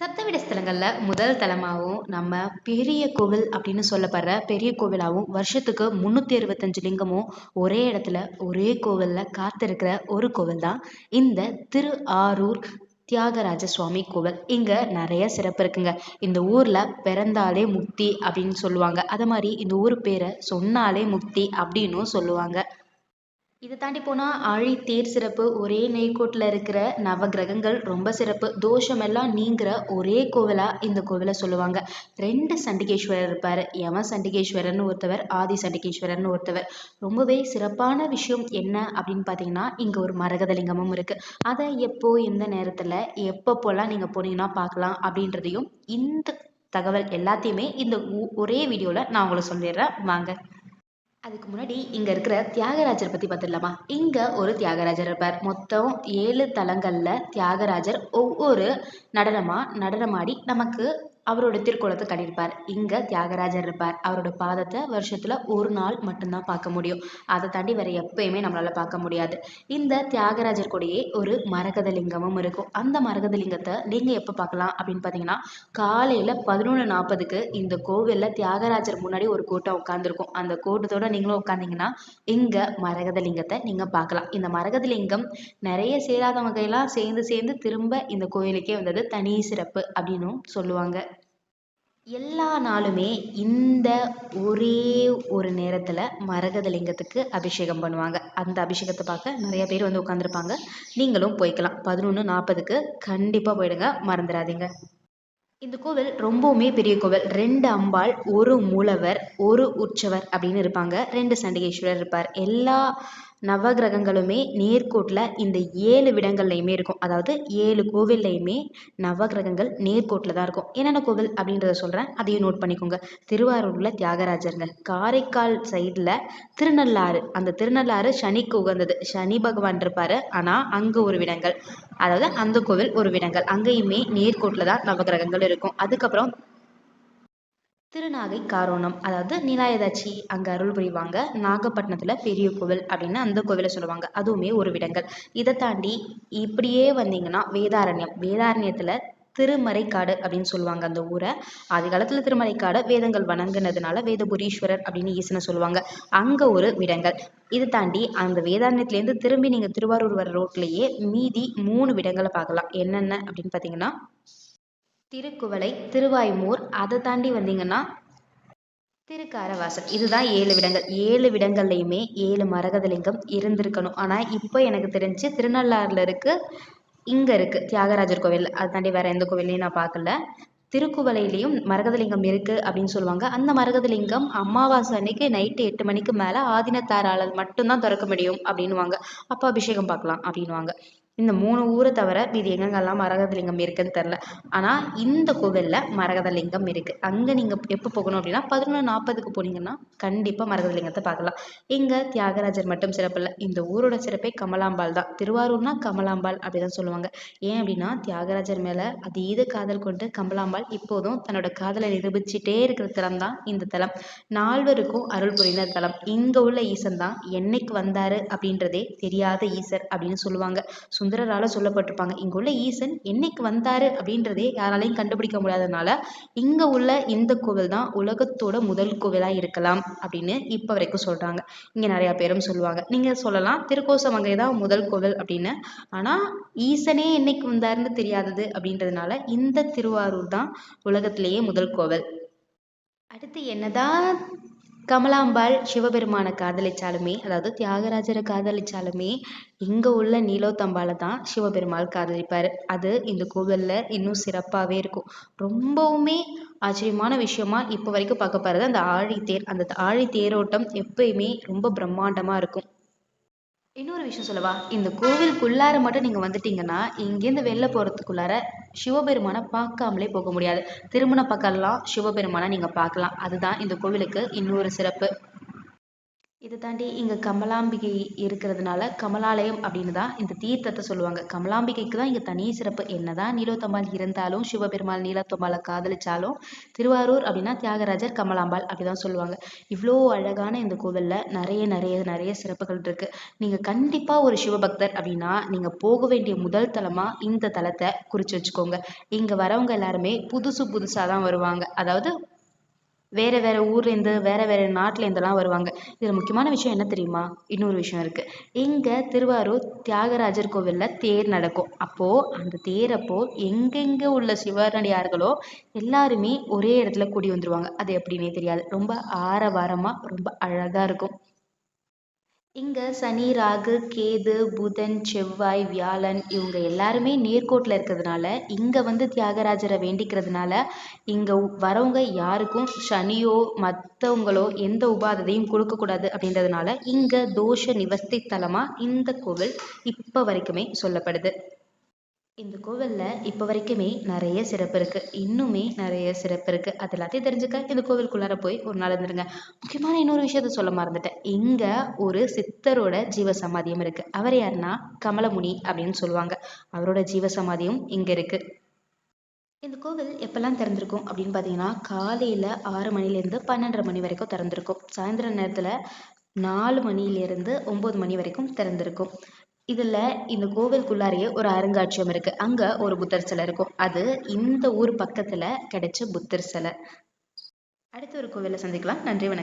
சத்தவிட ஸ்தலங்களில் முதல் தலமாகவும் நம்ம பெரிய கோவில் அப்படின்னு சொல்லப்படுற பெரிய கோவிலாகவும் வருஷத்துக்கு முந்நூற்றி அறுபத்தஞ்சு லிங்கமும் ஒரே இடத்துல ஒரே கோவிலில் காத்திருக்கிற ஒரு கோவில் தான் இந்த திரு ஆரூர் தியாகராஜ சுவாமி கோவில். இங்கே நிறைய சிறப்பு இருக்குங்க. இந்த ஊரில் பிறந்தாலே முக்தி அப்படின்னு சொல்லுவாங்க. அது மாதிரி இந்த ஊர் பேரை சொன்னாலே முக்தி அப்படின்னும் சொல்லுவாங்க. இதை தாண்டி போனால் ஆழி தேர் சிறப்பு ஒரே நெய்கோட்டில் இருக்கிற நவகிரகங்கள் ரொம்ப சிறப்பு. தோஷமெல்லாம் நீங்கிற ஒரே கோவிலாக இந்த கோவிலை சொல்லுவாங்க. ரெண்டு சண்டிகேஸ்வரர் இருப்பார். யம சண்டிகேஸ்வரர்னு ஒருத்தவர் ஆதி சண்டிகேஸ்வரர்னு ஒருத்தவர். ரொம்பவே சிறப்பான விஷயம் என்ன அப்படின்னு பார்த்தீங்கன்னா இங்கே ஒரு மரகதலிங்கமும் இருக்குது அதை எப்போ எந்த நேரத்தில் எப்பப்போலாம் நீங்கள் போனீங்கன்னா பார்க்கலாம் அப்படின்றதையும் இந்த தகவல் எல்லாத்தையுமே இந்த ஒரே வீடியோவில் நான் உங்களுக்கு சொல்லிடுறேன். வாங்க. அதுக்கு முன்னாடி இங்கே இருக்கிற தியாகராஜர் பற்றி பார்த்துடலாமா? இங்கே ஒரு தியாகராஜர் இருப்பார். மொத்தம் ஏழு தலங்களில் தியாகராஜர் ஒவ்வொரு நடனமாக நடனமாடி நமக்கு அவரோட திருக்குளத்தை கட்டியிருப்பார் இங்கே தியாகராஜர் இருப்பார். அவரோட பாதத்தை வருஷத்தில் ஒரு நாள் மட்டும்தான் பார்க்க முடியும். அதை தாண்டி வேறு எப்பயுமே நம்மளால் பார்க்க முடியாது. இந்த தியாகராஜர் கூடயே ஒரு மரகதலிங்கமும் இருக்கும். அந்த மரகத லிங்கத்தை நீங்கள் எப்போ பார்க்கலாம் அப்படின்னு பார்த்தீங்கன்னா காலையில் பதினொன்று நாற்பதுக்கு இந்த கோவிலில் தியாகராஜர் முன்னாடி ஒரு கூட்டம் உட்காந்துருக்கும் அந்த கூட்டத்தோட நீங்களும் உட்காந்திங்கன்னா இங்கே மரகதலிங்கத்தை நீங்கள் பார்க்கலாம். இந்த மரகதலிங்கம் நிறைய சேராதவங்க எல்லாம் சேர்ந்து சேர்ந்து திரும்ப இந்த கோயிலுக்கே வந்தது தனி சிறப்பு அப்படின்னும் சொல்லுவாங்க. எல்லா நாளுமே இந்த ஒரே ஒரு நேரத்தில் மரகதலிங்கத்துக்கு அபிஷேகம் பண்ணுவாங்க. அந்த அபிஷேகத்தை பார்க்க நிறைய பேர் வந்து உட்காந்துருப்பாங்க நீங்களும் போய்க்கலாம். பதினொன்று நாற்பதுக்கு கண்டிப்பாக போயிடுங்க. மறந்துடாதீங்க. இந்த கோவில் ரொம்பவுமே பெரிய கோவில். ரெண்டு அம்பாள் ஒரு மூலவர் ஒரு உற்சவர் அப்படின்னு இருப்பாங்க. ரெண்டு சண்டிகேஸ்வரர் இருப்பார். எல்லா நவகிரகங்களுமே நேர்கோட்டில் இந்த ஏழு விடங்கள்லையுமே இருக்கும். அதாவது ஏழு கோவில்லையுமே நவகிரகங்கள் நேர்கோட்டில் தான் இருக்கும். என்னென்ன கோவில் அப்படின்றத சொல்கிறேன் அதையும் நோட் பண்ணிக்கோங்க. திருவாரூரில் தியாகராஜருங்க காரைக்கால் சைடில் திருநள்ளாறு. அந்த திருநள்ளாறு சனிக்கு உகந்தது. சனி பகவான் இருப்பார். ஆனால் அங்கே ஒரு விடங்கள். அதாவது அந்த கோவில் ஒரு விடங்கள். அங்கேயுமே நேர்கோட்டில் தான் நவகிரகங்கள் இருக்கும். அதுக்கப்புறம் திருநாகை காரோணம். அதாவது நிலாயதாச்சி அங்கே அருள் புரிவாங்க. நாகப்பட்டினத்தில் பெரிய கோவில் அப்படின்னு அந்த கோவிலை சொல்லுவாங்க. அதுவுமே ஒரு விடங்கள். இதை தாண்டி இப்படியே வந்தீங்கன்னா வேதாரண்யம். வேதாரண்யத்தில் திருமறைக்காடு அப்படின்னு சொல்லுவாங்க அந்த ஊரை. ஆதி காலத்தில் திருமறைக்காடு வேதங்கள் வணங்குனதுனால வேதபுரீஸ்வரர் அப்படின்னு ஈசனை சொல்லுவாங்க. அங்கே ஒரு விடங்கள். இதை தாண்டி அந்த வேதாரண்யத்துலேருந்து திரும்பி நீங்கள் திருவாரூர் வர ரோட்லேயே மீதி மூணு விடங்களை பார்க்கலாம். என்னென்ன அப்படின்னு பார்த்தீங்கன்னா திருக்குவளை திருவாய்மூர் அதை தாண்டி வந்தீங்கன்னா திருக்காரவாசல். இதுதான் ஏழு விடங்கள். ஏழு விடங்கள்லையுமே ஏழு மரகதலிங்கம் இருந்திருக்கணும். ஆனால் இப்போ எனக்கு தெரிஞ்சு திருநள்ளாறில் இருக்குது இங்கே இருக்குது தியாகராஜர் கோவில். அதை தாண்டி வேறு எந்த கோவில்லையும் நான் பார்க்கல. திருக்குவளையிலையும் மரகதலிங்கம் இருக்குது அப்படின்னு சொல்லுவாங்க. அந்த மரகதலிங்கம் அமாவாசை அன்னைக்கு நைட்டு எட்டு மணிக்கு மேலே ஆதினத்தாரால் மட்டும்தான் திறக்க முடியும் அப்படின்வாங்க அப்போ அபிஷேகம் பார்க்கலாம் அப்படின்வாங்க இந்த மூணு ஊரை தவிர மீதி எங்கெங்கெல்லாம் மரகதலிங்கம் இருக்குதுன்னு தெரில ஆனால் இந்த கோவிலில் மரகதலிங்கம் இருக்குது அங்கே நீங்கள் எப்போ போகணும் அப்படின்னா பதினொன்று நாற்பதுக்கு போனீங்கன்னா கண்டிப்பாக மரகதலிங்கத்தை பார்க்கலாம். இங்கே தியாகராஜர் மட்டும் சிறப்பு இல்லை. இந்த ஊரோட சிறப்பே கமலாம்பாள் தான். திருவாரூர்னா கமலாம்பாள் அப்படி தான் சொல்லுவாங்க. ஏன் அப்படின்னா தியாகராஜர் மேலே அதீத காதல் கொண்டு கமலாம்பாள் இப்போதும் தன்னோட காதலை நிரூபிச்சுட்டே இருக்கிற தலம் தான் இந்த தலம். நால்வருக்கும் அருள் புரிந்த தலம். இங்கே உள்ள ஈசன் தான் என்னைக்கு வந்தார் அப்படின்றதே தெரியாத ஈசர் அப்படின்னு சொல்லுவாங்க. சுந்தரரால் சொல்லப்பட்டிருப்பாங்க. இங்கே உள்ள ஈசன் என்னைக்கு வந்தார் அப்படின்றதே யாராலையும் கண்டுபிடிக்க முடியாதனால இங்கே உள்ள இந்த கோவில் தான் உலகத்தோட முதல் கோவிலாக இருக்கலாம் அப்படின்னு இப்போ வரைக்கும் சொல்கிறாங்க இங்கே நிறையா பேரும் சொல்லுவாங்க. நீங்கள் சொல்லலாம் திருக்கோசமங்கை தான் முதல் கோவில் அப்படின்னு. ஆனால் ஈசனே என்னைக்கு வந்தாருன்னு தெரியாதது அப்படின்றதுனால இந்த திருவாரூர் தான் உலகத்திலேயே முதல் கோவில். அடுத்து என்னதான் கமலாம்பாள் சிவபெருமானை காதலிச்சாலுமே அதாவது தியாகராஜரை காதலிச்சாலுமே இங்கே உள்ள நீலோத்தம்பால தான் சிவபெருமாள் காதலிப்பார். அது இந்த கோவிலில் இன்னும் சிறப்பாகவே இருக்கும். ரொம்பவுமே ஆச்சரியமான விஷயமா இப்போ வரைக்கும் பார்க்க போகிறது அந்த ஆழித்தேர். அந்த ஆழி தேரோட்டம் எப்பயுமே ரொம்ப பிரம்மாண்டமாக இருக்கும். இன்னொரு விஷயம் சொல்லவா? இந்த கோவிலுக்குள்ளார மட்டும் நீங்கள் வந்துட்டீங்கன்னா இங்கேருந்து வெளில போகிறதுக்குள்ளார சிவபெருமானை பார்க்காமலே போக முடியாது. திருமண பக்கம்லாம் சிவபெருமானை நீங்கள் பார்க்கலாம். அதுதான் இந்த கோவிலுக்கு இன்னொரு சிறப்பு. இதை தாண்டி இங்கே கமலாம்பிகை இருக்கிறதுனால கமலாலயம் அப்படின்னு தான் இந்த தீர்த்தத்தை சொல்லுவாங்க. கமலாம்பிகைக்கு தான் இங்கே தனி சிறப்பு. என்ன தான் நீலோத்தம்பாள் இருந்தாலும் சிவபெருமாள் நீலோத்தம்பாளை காதலிச்சாலும் திருவாரூர் அப்படின்னா தியாகராஜர் கமலாம்பாள் அப்படி தான் சொல்லுவாங்க. இவ்வளோ அழகான இந்த கோவிலில் நிறைய நிறைய நிறைய சிறப்புகள் இருக்குது நீங்கள் கண்டிப்பாக ஒரு சிவபக்தர் அப்படின்னா நீங்கள் போக வேண்டிய முதல் தலமாக இந்த தலத்தை குறித்து வச்சுக்கோங்க. இங்கே வரவங்க எல்லாருமே புதுசு புதுசாக தான் வருவாங்க. அதாவது வேறு வேறு ஊர்லேருந்து வேறு வேறு நாட்டிலேருந்துலாம் வருவாங்க. இதில் முக்கியமான விஷயம் என்ன தெரியுமா? இன்னொரு விஷயம் இருக்குது இங்கே திருவாரூர் தியாகராஜர் கோவிலில் தேர் நடக்கும். அப்போது அந்த தேர் அப்போது எங்கெங்கே உள்ள சிவனடியார்களோ எல்லாருமே ஒரே இடத்துல கூடி வந்துருவாங்க. அது எப்படின்னே தெரியாது. ரொம்ப ஆரவாரமாக ரொம்ப அழகாக இருக்கும். இங்கே சனி ராகு கேது புதன் செவ்வாய் வியாழன் இவங்க எல்லாருமே நேர்கோட்டில் இருக்கிறதுனால இங்கே வந்து தியாகராஜரை வேண்டிக்கிறதுனால இங்கே வரவங்க யாருக்கும் சனியோ மற்றவங்களோ எந்த உபாதத்தையும் கொடுக்கக்கூடாது அப்படின்றதுனால இங்கே தோஷ நிவர்த்தி தலமாக இந்த கோவில் இப்போ வரைக்குமே சொல்லப்படுது. இந்த கோவிலில் இப்போ வரைக்குமே நிறைய சிறப்பு இருக்குது இன்னுமே நிறைய சிறப்பு இருக்குது அது எல்லாத்தையும் தெரிஞ்சுக்க இந்த கோவிலுக்குள்ளார போய் ஒரு நாள் இருந்துருங்க. முக்கியமான இன்னொரு விஷயத்த சொல்ல மறந்துட்டேன். இங்கே ஒரு சித்தரோட ஜீவ சமாதியம் இருக்குது அவர் யாருன்னா கமலமுனி அப்படின்னு சொல்லுவாங்க. அவரோட ஜீவ சமாதியும் இங்கே இருக்குது இந்த கோவில் எப்போல்லாம் திறந்திருக்கும் அப்படின்னு பார்த்தீங்கன்னா காலையில் ஆறு மணிலேருந்து பன்னெண்டரை மணி வரைக்கும் திறந்திருக்கும். சாயந்தர நேரத்தில் நாலு மணிலேருந்து ஒம்பது மணி வரைக்கும் திறந்திருக்கும். இதில் இந்த கோவிலுக்குள்ளாரையே ஒரு அருங்காட்சியம் இருக்குது அங்கே ஒரு புத்தர் சிலை இருக்கும். அது இந்த ஊர் பக்கத்தில் கிடைச்ச புத்தர் சிலை. அடுத்த ஒரு கோவிலில் சந்திக்கலாம். நன்றி வணக்கம்.